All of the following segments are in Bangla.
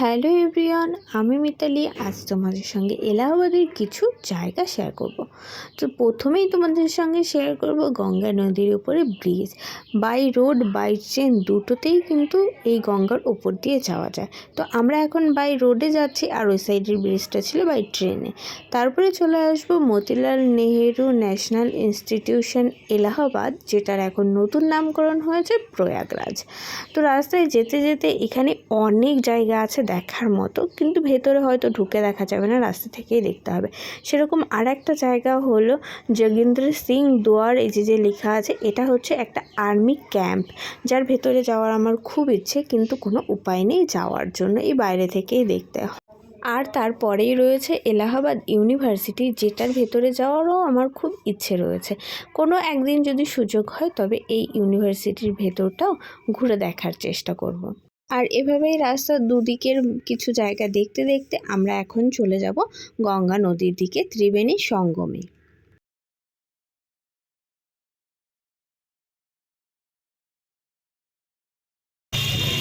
হ্যালো এভরিওয়ান, আমি মিতালি। আজ তোমাদের সঙ্গে এলাহাবাদের কিছু জায়গা শেয়ার করব। তো প্রথমেই তোমাদের সঙ্গে শেয়ার করব গঙ্গা নদীর উপরে bridge by road by train দুটোতেই কিন্তু এই গঙ্গার ওপর দিয়ে যাওয়া যায়। তো আমরা এখন বাই রোডে যাচ্ছি আর ওই সাইডের ব্রিজটা ছিল বাই ট্রেনে তারপরে চলে আসব মতিলাল নেহেরু ন্যাশনাল ইনস্টিটিউশন এলাহাবাদ, যেটার এখন নতুন নামকরণ হয়েছে প্রয়াগরাজ। তো রাস্তায় যেতে যেতে এখানে অনেক জায়গা আছে দেখার মতো, কিন্তু ভেতরে হয়তো ঢুকে দেখা যাবে না, রাস্তা থেকেই দেখতে হবে। সেরকম আর একটা জায়গা হলো যোগেন্দ্র সিং দুয়ার, এই যে যে লেখা আছে, এটা হচ্ছে একটা আর্মি ক্যাম্প। যার ভেতরে যাওয়ার আমার খুব ইচ্ছে, কিন্তু কোনো উপায় নেই যাওয়ার জন্য, এই বাইরে থেকেই দেখতে হয়। আর তারপরেই রয়েছে এলাহাবাদ ইউনিভার্সিটি, যেটার ভেতরে যাওয়ারও আমার খুব ইচ্ছে রয়েছে। কোনো একদিন যদি সুযোগ হয়, তবে এই ইউনিভার্সিটির ভেতরটাও ঘুরে দেখার চেষ্টা করব। আর এভাবেই রাস্তার দুদিকের কিছু জায়গা দেখতে দেখতে আমরা এখন চলে যাব গঙ্গা নদীর দিকে ত্রিবেণী সঙ্গমে।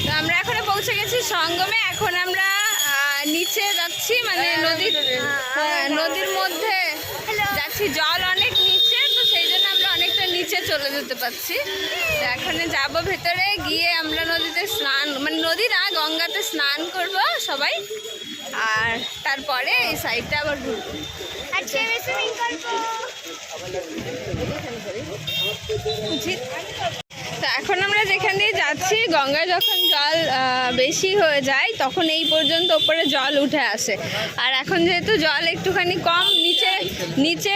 তো আমরা এখন পৌঁছে গেছি সঙ্গমে এখন আমরা নিচে যাচ্ছি মানে নদীর হ্যাঁ, নদীর মধ্যে যাচ্ছি জল চলে যেতে পারছি। এখানে যাব ভেতরে গিয়ে আমরা নদীতে স্নান মানে নদী না গঙ্গাতে স্নান করব সবাই। আর তারপরে এই সাইডটা আবার ঘুরবো। করব। তো এখন আমরা যেখান দিয়ে যাচ্ছি, গঙ্গায় যখন জল বেশি হয়ে যায়, তখন এই পর্যন্ত ওপরে জল উঠে আসে। আর এখন যেহেতু জল একটুখানি কম নিচে নিচে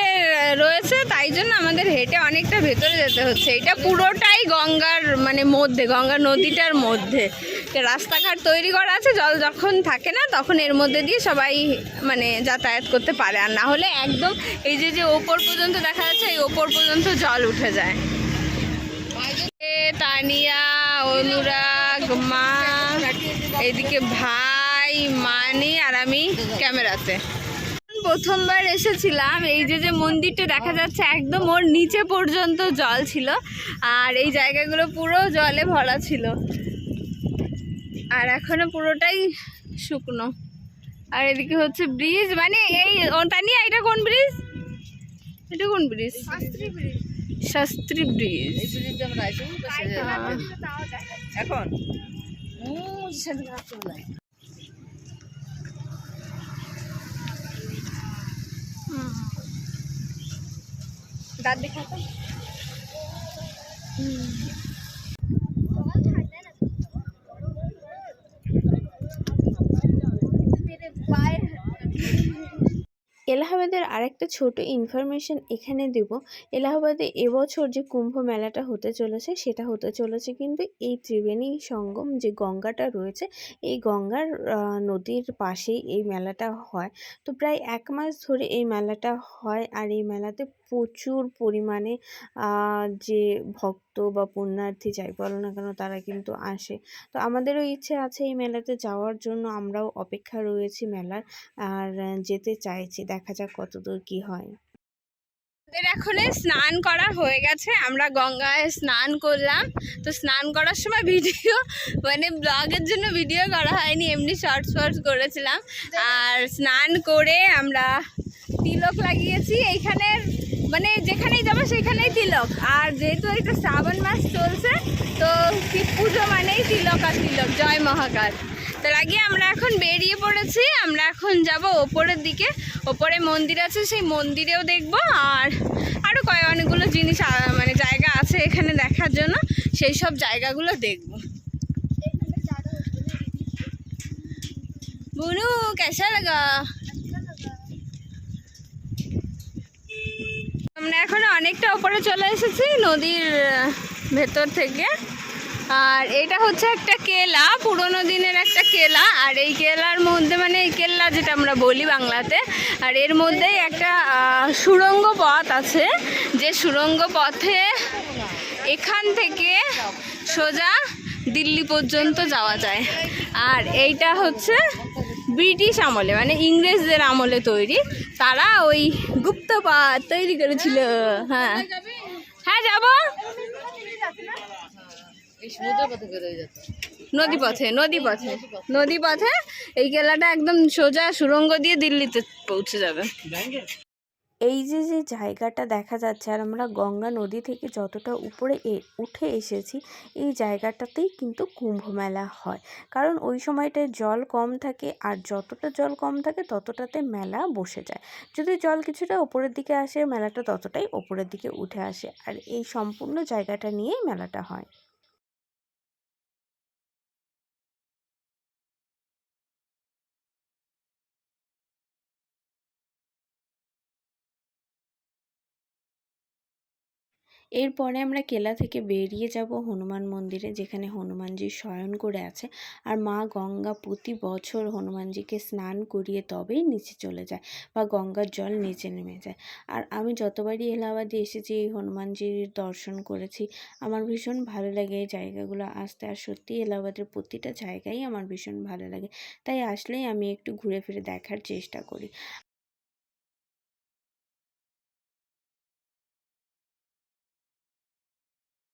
রয়েছে, তাই জন্য আমাদের হেঁটে অনেকটা ভেতরে যেতে হচ্ছে। এটা পুরোটাই গঙ্গার মানে মধ্যে গঙ্গা নদীটার মধ্যে। রাস্তাঘাট তৈরি করা আছে, জল যখন থাকে না, তখন এর মধ্যে দিয়ে সবাই মানে যাতায়াত করতে পারে। আর না হলে একদম এই যে যে ওপর পর্যন্ত দেখা যাচ্ছে, এই ওপর পর্যন্ত জল উঠে যায়। তানিয়া, অনুরাগ, মা, এদিকে ভাই, মানি আর আমি ক্যামেরাতে। প্রথমবার এসেছিলাম, এই যে যে মন্দিরটা দেখা যাচ্ছে একদম ওর নিচে পর্যন্ত জল ছিল, আর এই জায়গাগুলো পুরো জলে ভরা ছিল। আর এখনও পুরোটাই শুকনো। আর এদিকে হচ্ছে ব্রিজ মানে এই তানিয়া, এটা কোন ব্রিজ? এটা কোন ব্রিজ? শাস্ত্রী ব্রিজ। এখন? দাঁত দেখাতো? এলাহাবাদের আরেকটা ছোট ইনফরমেশন এখানে দেব। এলাহাবাদে এবছর যে কুম্ভ মেলাটা হতে চলেছে, সেটা হতে চলেছে কিন্তু এই ত্রিবেণী সঙ্গম যে গঙ্গাটা রয়েছে, এই গঙ্গার নদীর পাশেই এই মেলাটা হয়। তো প্রায় এক মাস ধরে এই মেলাটা হয় আর এই মেলাতে প্রচুর পরিমাণে যে ভক্ত বা পুণ্যার্থী যাই বলো না কেন, তারা কিন্তু আসে। তো আমাদেরও ইচ্ছে আছে এই মেলাতে যাওয়ার জন্য, আমরাও অপেক্ষা রয়েছি মেলার, আর যেতে চাইছি, দেখা যাক কতদূর কি হয়। এখন স্নান করা হয়ে গেছে, আমরা গঙ্গায় স্নান করলাম। তো স্নান করার সময় ভিডিও মানে ব্লগের জন্য ভিডিও করা হয়নি, এমনি শর্টস ফর্টস করেছিলাম। আর স্নান করে আমরা তিলক লাগিয়েছি, এইখানের মানে যেখানেই যাব সেখানেই তিলক। আর যেহেতু এটা শ্রাবণ মাস চলছে, তো শিব পুজো মানেই তিলক আর তিলক। জয় মহাকাল। তার আগে আমরা এখন বেরিয়ে পড়েছি। আমরা এখন যাব ওপরের দিকে। ওপরে মন্দির আছে, সেই মন্দিরেও দেখব। আর আরও কয়েক অনেকগুলো জিনিস মানে জায়গা আছে এখানে দেখার জন্য। সেই সব জায়গাগুলো দেখব। বুনু, কেসা লাগা? আমরা এখন অনেকটা ওপরে চলে এসেছি নদীর ভেতর থেকে। আর এটা হচ্ছে একটা কেলা পুরোনো দিনের একটা কেলা। আর এই কেলার মধ্যে মানে এই কেল্লা যেটা আমরা বলি বাংলাতে আর এর মধ্যেই একটা আহ, সুড়ঙ্গ পথ আছে। যে সুড়ঙ্গ পথে এখান থেকে সোজা দিল্লি পর্যন্ত যাওয়া যায়। আর এইটা হচ্ছে ব্রিটিশ আমলে মানে ইংরেজদের আমলে তৈরি। তারা ওই গুপ্তপাত তৈরি করেছিল। হ্যাঁ। হ্যাঁ যাব। নদী পথে নদী পথে নদী পথে এই কেলাটা একদম সোজা সুরঙ্গ দিয়ে দিল্লিতে পৌঁছে যাবে। এই যে যে জায়গাটা দেখা যাচ্ছে আর আমরা গঙ্গা নদী থেকে যতটা উপরে এ- উঠে এসেছি, এই জায়গাটাতেই কিন্তু কুম্ভ মেলা হয়। কারণ ওই সময়টায় জল কম থাকে আর যতটা জল কম থাকে ততটাতে মেলা বসে যায়। যদি জল কিছুটা ওপরের দিকে আসে, মেলাটা ততটাই ওপরের দিকে উঠে আসে। আর এই সম্পূর্ণ জায়গাটা নিয়েই মেলাটা হয়। এরপরে আমরা কেলা থেকে বেরিয়ে যাব হনুমান মন্দিরে, যেখানে হনুমানজি শয়ন করে আছে। আর মা গঙ্গা প্রতি বছর হনুমানজিকে স্নান করিয়ে তবেই নিচে চলে যায় বা গঙ্গার জল নিচে নেমে যায়। আর আমি যতবারই এলাহাবাদে এসেছি এই হনুমানজির দর্শন করেছি, আমার ভীষণ ভালো লাগে এই জায়গাগুলো আসতে। আর সত্যি এলাহাবাদের প্রতিটা জায়গাই আমার ভীষণ ভালো লাগে। তাই আসলেই আমি একটু ঘুরে ফিরে দেখার চেষ্টা করি।